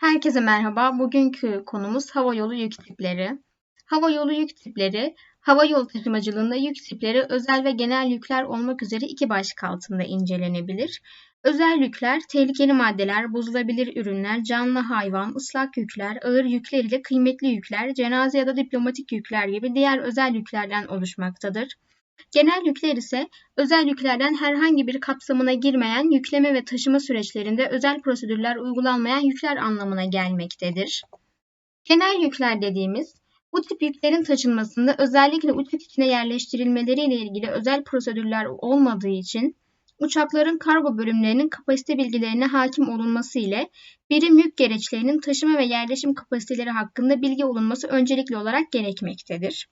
Herkese merhaba. Bugünkü konumuz hava yolu yük tipleri. Hava yolu yük tipleri, hava yolu taşımacılığında yük tipleri özel ve genel yükler olmak üzere iki başlık altında incelenebilir. Özel yükler, tehlikeli maddeler, bozulabilir ürünler, canlı hayvan, ıslak yükler, ağır yükler ile kıymetli yükler, cenaze ya da diplomatik yükler gibi diğer özel yüklerden oluşmaktadır. Genel yükler ise özel yüklerden herhangi bir kapsamına girmeyen yükleme ve taşıma süreçlerinde özel prosedürler uygulanmayan yükler anlamına gelmektedir. Genel yükler dediğimiz bu tip yüklerin taşınmasında özellikle uçak içine yerleştirilmeleriyle ilgili özel prosedürler olmadığı için uçakların kargo bölümlerinin kapasite bilgilerine hakim olunması ile birim yük gereçlerinin taşıma ve yerleşim kapasiteleri hakkında bilgi olunması öncelikli olarak gerekmektedir.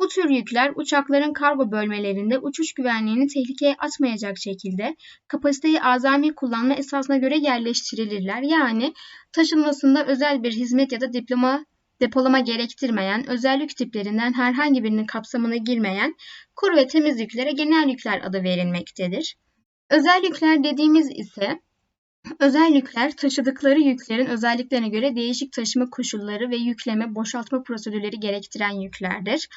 Bu tür yükler uçakların kargo bölmelerinde uçuş güvenliğini tehlikeye atmayacak şekilde kapasiteyi azami kullanma esasına göre yerleştirilirler. Yani taşınmasında özel bir hizmet ya da diploma depolama gerektirmeyen, özel yük tiplerinden herhangi birinin kapsamına girmeyen kuru ve temiz yüklere genel yükler adı verilmektedir. Özel yükler dediğimiz ise Özel yükler, taşıdıkları yüklerin özelliklerine göre değişik taşıma koşulları ve yükleme, boşaltma prosedürleri gerektiren yüklerdir.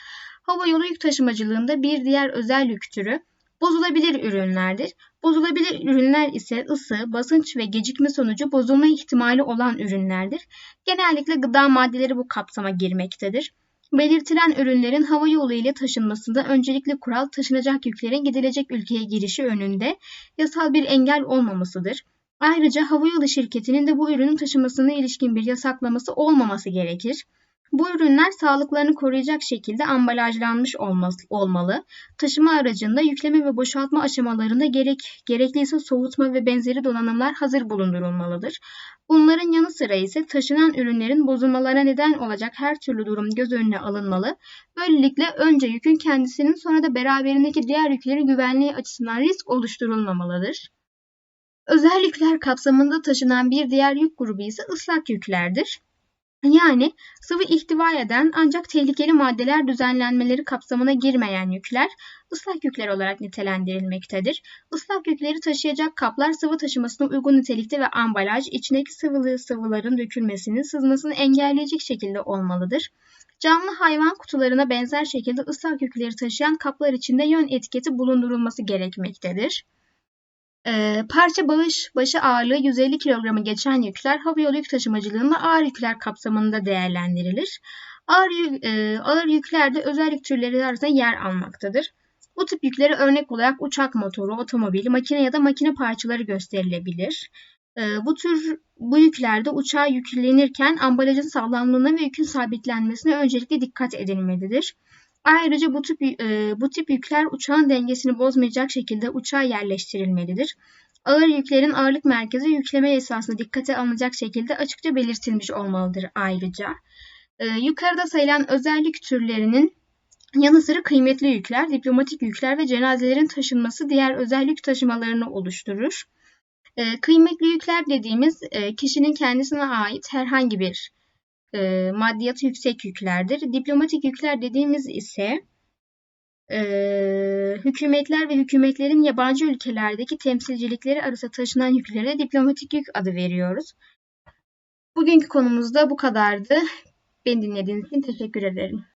Hava yolu yük taşımacılığında bir diğer özel yük türü bozulabilir ürünlerdir. Bozulabilir ürünler ise ısı, basınç ve gecikme sonucu bozulma ihtimali olan ürünlerdir. Genellikle gıda maddeleri bu kapsama girmektedir. Belirtilen ürünlerin hava yolu ile taşınmasında öncelikli kural taşınacak yüklerin gidilecek ülkeye girişi önünde yasal bir engel olmamasıdır. Ayrıca havayolu şirketinin de bu ürünün taşımasına ilişkin bir yasaklaması olmaması gerekir. Bu ürünler sağlıklarını koruyacak şekilde ambalajlanmış olmalı. Taşıma aracında yükleme ve boşaltma aşamalarında gerek gerekliyse soğutma ve benzeri donanımlar hazır bulundurulmalıdır. Bunların yanı sıra ise taşınan ürünlerin bozulmalarına neden olacak her türlü durum göz önüne alınmalı. Böylelikle önce yükün kendisinin sonra da beraberindeki diğer yüklerin güvenliği açısından risk oluşturulmamalıdır. Özel yükler kapsamında taşınan bir diğer yük grubu ise ıslak yüklerdir. Yani sıvı ihtiva eden ancak tehlikeli maddeler düzenlenmeleri kapsamına girmeyen yükler ıslak yükler olarak nitelendirilmektedir. Islak yükleri taşıyacak kaplar sıvı taşımasına uygun nitelikte ve ambalaj içindeki sıvılı sıvıların dökülmesini, sızmasını engelleyecek şekilde olmalıdır. Canlı hayvan kutularına benzer şekilde ıslak yükleri taşıyan kaplar içinde yön etiketi bulundurulması gerekmektedir. E, parça bağış başı ağırlığı 150 kilogramı geçen yükler havayolu yük taşımacılığında ağır yükler kapsamında değerlendirilir. Ağır, e, ağır yükler özel yük türleri arasında yer almaktadır. Bu tip yüklere örnek olarak uçak motoru, otomobil, makine ya da makine parçaları gösterilebilir. E, bu tür bu yüklerde uçağa yüklenirken ambalajın sağlamlığına ve yükün sabitlenmesine öncelikle dikkat edilmelidir. Ayrıca bu tip, e, bu tip yükler uçağın dengesini bozmayacak şekilde uçağa yerleştirilmelidir. Ağır yüklerin ağırlık merkezi yükleme esasında dikkate alınacak şekilde açıkça belirtilmiş olmalıdır ayrıca. E, yukarıda sayılan özel yük türlerinin yanı sıra kıymetli yükler, diplomatik yükler ve cenazelerin taşınması diğer özel yük taşımalarını oluşturur. E, kıymetli yükler dediğimiz kişinin kendisine ait herhangi bir e, maddiyatı yüksek yüklerdir. Diplomatik yükler dediğimiz ise e, hükümetler ve hükümetlerin yabancı ülkelerdeki temsilcilikleri arasında taşınan yüklere diplomatik yük adı veriyoruz. Bugünkü konumuz da bu kadardı. Beni dinlediğiniz için teşekkür ederim.